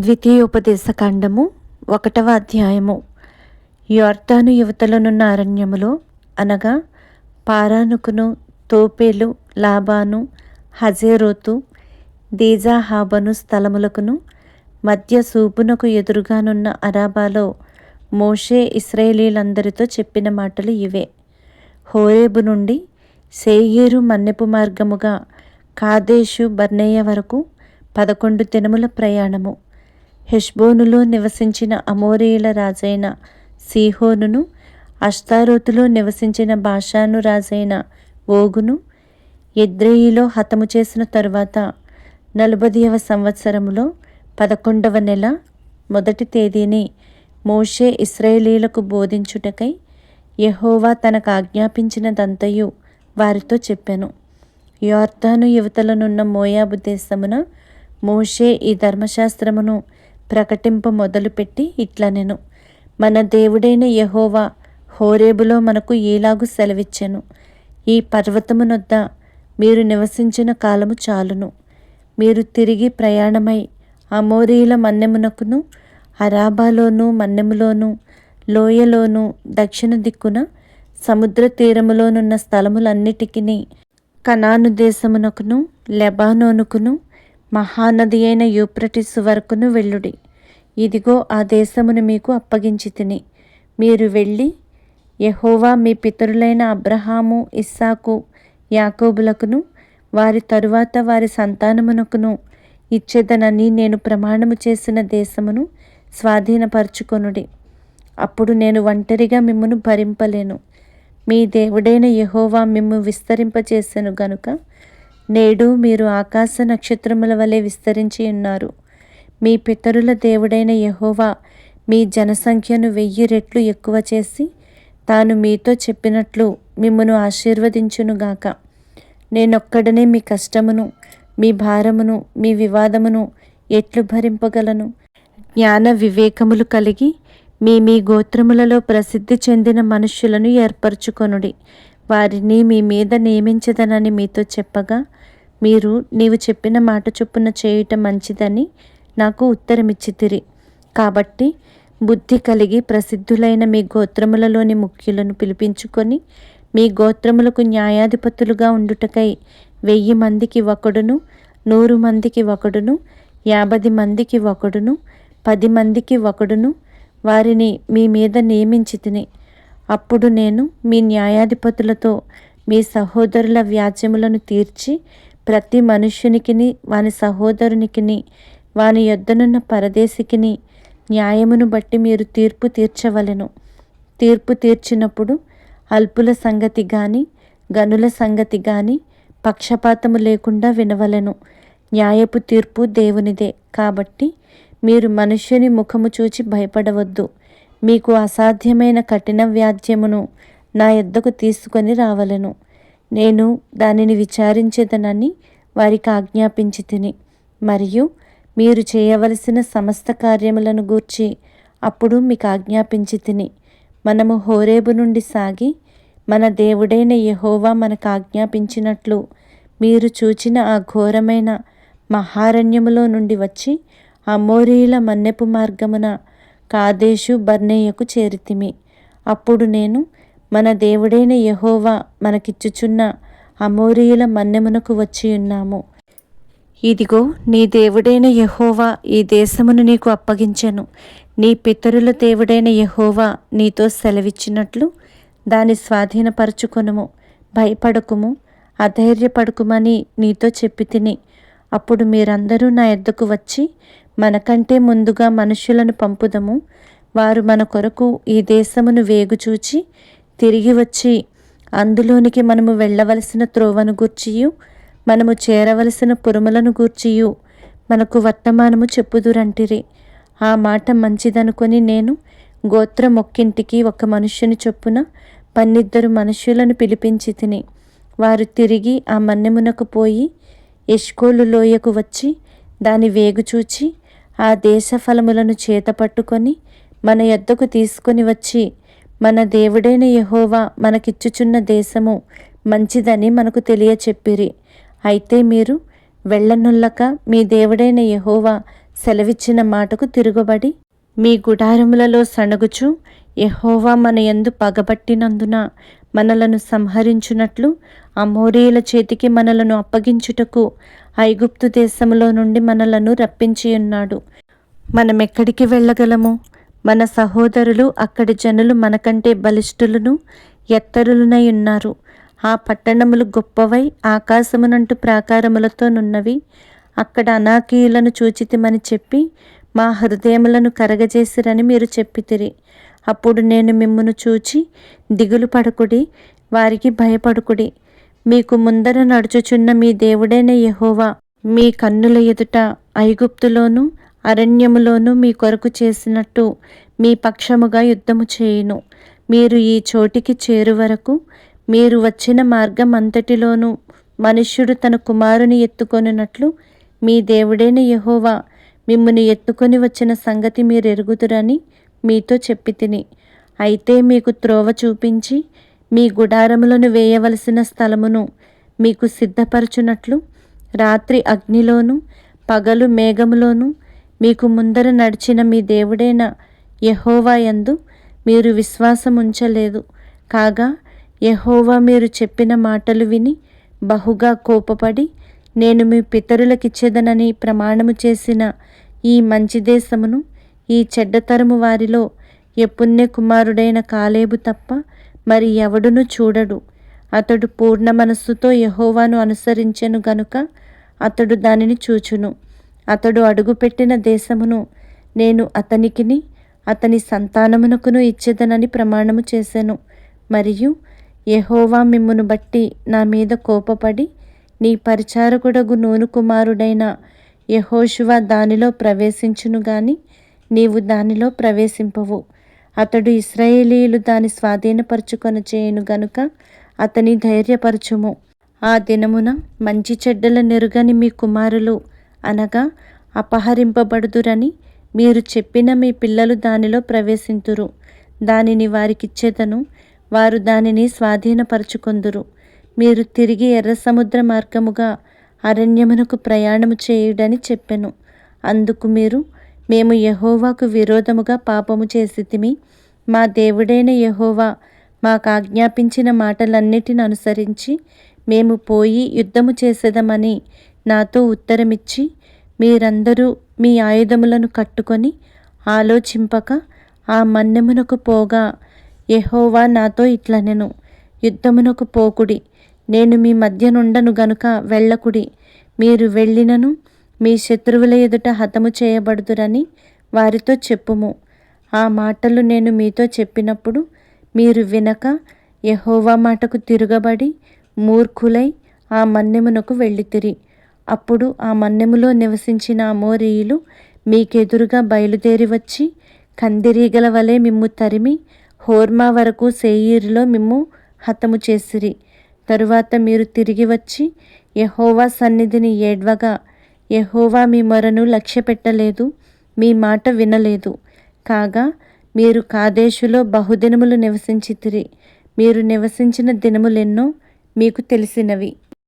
ద్వితీయోపదేశకాండము ఒకటవ అధ్యాయము. యోర్తాను యువతలనున్న అరణ్యములో అనగా పారానుకును తోపేలు లాబాను హజేరోతు దీజాహాబను స్థలములకును మధ్య సూపునకు ఎదురుగానున్న అరాబాలో మోషే ఇస్రాయేలీలందరితో చెప్పిన మాటలు ఇవే. హోరేబు నుండి సేయేరు మన్నెపు మార్గముగా కాదేశు బర్నేయ వరకు పదకొండు దినముల ప్రయాణము. హెష్బోనులో నివసించిన అమోరీయుల రాజైన సీహోనును అష్తారోతులో నివసించిన భాషాను రాజైన ఓగును ఎద్రేయిలో హతము చేసిన తరువాత నలభదియవ సంవత్సరములో పదకొండవ నెల మొదటి తేదీని మోషే ఇస్రాయేలీలకు బోధించుటకై యహోవా తనకు ఆజ్ఞాపించినదంతయు వారితో చెప్పాను. యోర్ధాను యువతలనున్న మోయాబు దేశమున మోషే ఈ ధర్మశాస్త్రమును ప్రకటింప మొదలుపెట్టి ఇట్లనెను. మన దేవుడైన యహోవా హోరేబులో మనకు ఈలాగు సెలవిచ్చెను. ఈ పర్వతమునొద్ద మీరు నివసించిన కాలము చాలును. మీరు తిరిగి ప్రయాణమై అమోరీల మన్నెమునకును అరాబాలోను మన్నెములోను లోయలోను దక్షిణ దిక్కున సముద్ర తీరములోనున్న స్థలములన్నిటికీ కనాను దేశమునకును లెబానోనుకును మహానది అయిన యూప్రటిస్ వరకును వెళ్ళుడి. ఇదిగో ఆ దేశమును మీకు అప్పగించి తిని. మీరు వెళ్ళి యహోవా మీ పితరులైన అబ్రహాము ఇస్సాకు యాకోబులకును వారి తరువాత వారి సంతానమునకును ఇచ్చేదనని నేను ప్రమాణము చేసిన దేశమును స్వాధీనపరచుకొనుడి. అప్పుడు నేను ఒంటరిగా మిమ్మను భరింపలేను. మీ దేవుడైన యహోవా మిమ్ము విస్తరింపచేసెను గనుక నేడు మీరు ఆకాశ నక్షత్రముల వలె విస్తరించి ఉన్నారు. మీ పితరుల దేవుడైన యహోవా మీ జనసంఖ్యను వెయ్యి రెట్లు ఎక్కువ చేసి తాను మీతో చెప్పినట్లు మిమ్మను ఆశీర్వదించునుగాక నేనొక్కడనే మీ కష్టమును మీ భారమును మీ వివాదమును ఎట్లు భరింపగలను? జ్ఞాన వివేకములు కలిగి మీ మీ గోత్రములలో ప్రసిద్ధి చెందిన మనుష్యులను ఏర్పరచుకొనుడి. వారిని మీ మీద నియమించదనని మీతో చెప్పగా మీరు నీవు చెప్పిన మాట చొప్పున చేయటం మంచిదని నాకు ఉత్తరమిచ్చితిరి. కాబట్టి బుద్ధి కలిగి ప్రసిద్ధులైన మీ గోత్రములలోని ముఖ్యులను పిలిపించుకొని మీ గోత్రములకు న్యాయాధిపతులుగా ఉండుటకై వెయ్యి మందికి ఒకడును నూరు మందికి ఒకడును యాభై మందికి ఒకడును పది మందికి ఒకడును వారిని మీ మీద నియమించి తిని అప్పుడు నేను మీ న్యాయాధిపతులతో మీ సహోదరుల వ్యాజ్యములను తీర్చి ప్రతి మనుష్యునికిని వాని సహోదరునికిని వాని యొద్దనున్న పరదేశికిని న్యాయమును బట్టి మీరు తీర్పు తీర్చవలెను. తీర్పు తీర్చినప్పుడు అల్పుల సంగతి గాని గనుల సంగతి గాని పక్షపాతము లేకుండా వినవలెను. న్యాయపు తీర్పు దేవునిదే. కాబట్టి మీరు మనుష్యుని ముఖము చూచి భయపడవద్దు. మీకు అసాధ్యమైన కఠిన వ్యాధ్యమును నా యొద్దకు తీసుకొని రావలను. నేను దానిని విచారించేదనని వారికి ఆజ్ఞాపించి తిని మరియు మీరు చేయవలసిన సమస్త కార్యములను గూర్చి అప్పుడు మీకు ఆజ్ఞాపించి తిని మనము హోరేబు నుండి సాగి మన దేవుడైన యహోవా మనకు ఆజ్ఞాపించినట్లు మీరు చూచిన ఆ ఘోరమైన మహారణ్యములో నుండి వచ్చి అమోరీల మన్నెపు మార్గమున కాదేశు బర్నేయకు చేరితిమి. అప్పుడు నేను మన దేవుడైన యహోవా మనకిచ్చుచున్న అమోరీయుల మన్నెమునకు వచ్చి ఉన్నాము ఇదిగో నీ దేవుడైన యహోవా ఈ దేశమును నీకు అప్పగించెను. నీ పితరుల దేవుడైన యహోవా నీతో సెలవిచ్చినట్లు దాని స్వాధీనపరచుకొనుము. భయపడకుము అధైర్యపడకుమని నీతో చెప్పి తిని అప్పుడు మీరందరూ నా ఎద్దకు వచ్చి మనకంటే ముందుగా మనుషులను పంపుదము. వారు మన కొరకు ఈ దేశమును వేగుచూచి తిరిగి వచ్చి అందులోనికి మనము వెళ్ళవలసిన త్రోవను గూర్చియు మనము చేరవలసిన పురుములను గూర్చియు మనకు వర్తమానము చెప్పుదురంటిరి. ఆ మాట మంచిదనుకొని నేను గోత్రం ఒక్కింటికి ఒక మనుష్యుని చొప్పున పన్నిద్దరు మనుష్యులను పిలిపించి తిని వారు తిరిగి ఆ మన్నెమునకు పోయి ఎష్కోలు లోయకు వచ్చి దాని వేగుచూచి ఆ దేశ ఫలములను చేత పట్టుకొని మన యొద్దకు తీసుకొని వచ్చి మన దేవుడైన యహోవా మనకిచ్చుచున్న దేశము మంచిదని మనకు తెలియచెప్పిరి. అయితే మీరు వెళ్ళనుల్లక మీ దేవుడైన యహోవా సెలవిచ్చిన మాటకు తిరుగుబడి మీ గుడారములలో సణగుచు యహోవా మన యందు పగబట్టినందున మనలను సంహరించునట్లు అమోరీయుల చేతికి మనలను అప్పగించుటకు ఐగుప్తు దేశములో నుండి మనలను రప్పించి ఉన్నాడు. మనం ఎక్కడికి వెళ్ళగలము? మన సహోదరులు అక్కడి జనులు మనకంటే బలిష్ఠులను ఎత్తరులనై ఉన్నారు. ఆ పట్టణములు గొప్పవై ఆకాశమునంటు ప్రాకారములతో నున్నవి. అక్కడ అనాకీయులను చూచితిమని చెప్పి మా హృదయములను కరగజేసిరని మీరు చెప్పితిరి. అప్పుడు నేను మిమ్మును చూచి దిగులు పడకుడి వారికి భయపడుకుడి. మీకు ముందర నడుచుచున్న మీ దేవుడైన యహోవా మీ కన్నుల ఎదుట ఐగుప్తులోను అరణ్యములోను మీ కొరకు చేసినట్టు మీ పక్షముగా యుద్ధము చేయును. మీరు ఈ చోటికి చేరు వరకు మీరు వచ్చిన మార్గం అంతటిలోనూ మనుష్యుడు తన కుమారుని ఎత్తుకొనినట్లు మీ దేవుడైన యహోవా మిమ్మల్ని ఎత్తుకొని వచ్చిన సంగతి మీరు ఎరుగుదురని మీతో చెప్పి తిని. అయితే మీకు త్రోవ చూపించి మీ గుడారములను వేయవలసిన స్థలమును మీకు సిద్ధపరచునట్లు రాత్రి అగ్నిలోను పగలు మేఘములోను మీకు ముందర నడిచిన మీ దేవుడైన యెహోవా యందు మీరు విశ్వాసం ఉంచలేదు కాగా యహోవా మీరు చెప్పిన మాటలు విని బహుగా కోపపడి నేను మీ పితరులకిచ్చేదనని ప్రమాణము చేసిన ఈ మంచి దేశమును ఈ చెడ్డతరము వారిలో ఎపుణ్య కుమారుడైన కాలేబు తప్ప మరి ఎవడును చూడడు. అతడు పూర్ణ మనస్సుతో యహోవాను అనుసరించెను గనుక అతడు దానిని చూచును. అతడు అడుగుపెట్టిన దేశమును నేను అతనికిని అతని సంతానమునకును ఇచ్చేదనని ప్రమాణము చేశాను మరియు యహోవా మిమ్మును బట్టి నా మీద కోపపడి నీ పరిచారకుడగు నూను కుమారుడైన యహోశువ దానిలో ప్రవేశించును గాని నీవు దానిలో ప్రవేశింపవు. అతడు ఇస్రాయేలీయులు దాని స్వాధీనపరుచుకొని చేయను గనుక అతని ధైర్యపరచుము. ఆ దినమున మంచి చెడ్డల నెరుగని మీ కుమారులు అనగా అపహరింపబడుదురని మీరు చెప్పిన మీ పిల్లలు దానిలో ప్రవేశింతురు. దానిని వారికిచ్చేదను వారు దానిని స్వాధీనపరచుకొందురు. మీరు తిరిగి ఎర్ర సముద్ర మార్గముగా అరణ్యమునకు ప్రయాణము చేయుడని చెప్పెను. అందుకు మీరు మేము యహోవాకు విరోధముగా పాపము చేసితిమి. మా దేవుడైన యహోవా మాకు ఆజ్ఞాపించిన మాటలన్నిటిని అనుసరించి మేము పోయి యుద్ధము చేసేదమని నాతో ఉత్తరమిచ్చి మీరందరూ మీ ఆయుధములను కట్టుకొని ఆలోచింపక ఆ మన్నెమునకు పోగా యహోవా నాతో ఇట్లనెను. యుద్ధమునకు పోకుడి. నేను మీ మధ్య నుండను గనుక వెళ్ళకుడి. మీరు వెళ్ళినను మీ శత్రువుల ఎదుట హతము చేయబడుదురని వారితో చెప్పుము. ఆ మాటలు నేను మీతో చెప్పినప్పుడు మీరు వినక యహోవా మాటకు తిరగబడి మూర్ఖులై ఆ మన్నెమునకు వెళ్ళితిరి. అప్పుడు ఆ మన్నెములో నివసించిన అమోరీయులు మీకెదురుగా బయలుదేరి వచ్చి కందిరీగల వలె మిమ్ము తరిమి హోర్మా వరకు సేయీరులో మిమ్ము హతము చేసిరి. తరువాత మీరు తిరిగి వచ్చి యహోవా సన్నిధిని ఏడ్వగా యహోవా మీ మొరను లక్ష్యపెట్టలేదు మీ మాట వినలేదు. కాగా మీరు కాదేశులో బహుదినములు నివసించితిరి. మీరు నివసించిన దినములెన్నో మీకు తెలిసినవి.